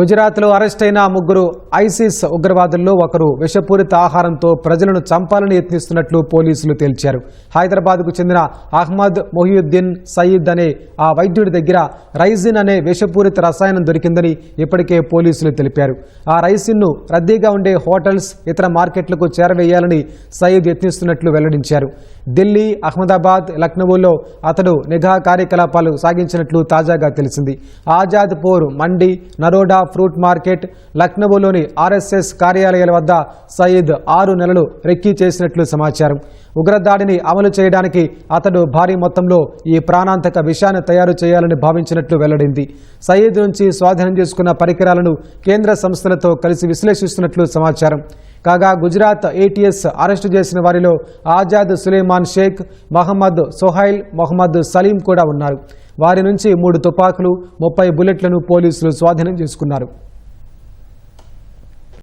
గుజరాత్లో అరెస్ట్ అయిన ముగ్గురు ఐసిస్ ఉగ్రవాదుల్లో ఒకరు విషపూరిత ఆహారంతో ప్రజలను చంపాలని యత్నిస్తున్నట్లు పోలీసులు తేల్చారు. హైదరాబాద్కు చెందిన అహ్మద్ మొహియుద్దీన్ సయీద్ అనే ఆ వైద్యుడి దగ్గర రైజిన్ అనే విషపూరిత రసాయనం దొరికిందని ఇప్పటికే పోలీసులు తెలిపారు. ఆ రైసిన్ను రద్దీగా ఉండే హోటల్స్ ఇతర మార్కెట్లకు చేరవేయాలని సయీద్ యత్నిస్తున్నట్లు వెల్లడించారు. ఢిల్లీ అహ్మదాబాద్ లక్నోలో అతడు నిఘా కార్యకలాపాలు సాగించినట్లు తాజాగా తెలిసింది. Azadpur Mandi Naroda fruit market లక్నోలోని ఆర్ఎస్ఎస్ కార్యాలయాల వద్ద సయీద్ ఆరు నెలలు రెక్కీ చేసినట్లు సమాచారం. ఉగ్రదాడిని అమలు చేయడానికి అతడు భారీ మొత్తంలో ఈ ప్రాణాంతక విషాన్ని తయారు చేయాలని భావించినట్లు వెల్లడింది. సయీద్ నుంచి స్వాధీనం చేసుకున్న పరికరాలను కేంద్ర సంస్థలతో కలిసి విశ్లేషిస్తున్నట్లు సమాచారం. కాగా గుజరాత్ ఏటీఎస్ అరెస్టు చేసిన వారిలో ఆజాద్ సులేమాన్ షేక్ మహమ్మద్ సొహైల్ మొహమ్మద్ సలీం కూడా ఉన్నారు. వారి నుంచి మూడు తుపాకులు ముప్పై బుల్లెట్లను పోలీసులు స్వాధీనం చేసుకున్నారు.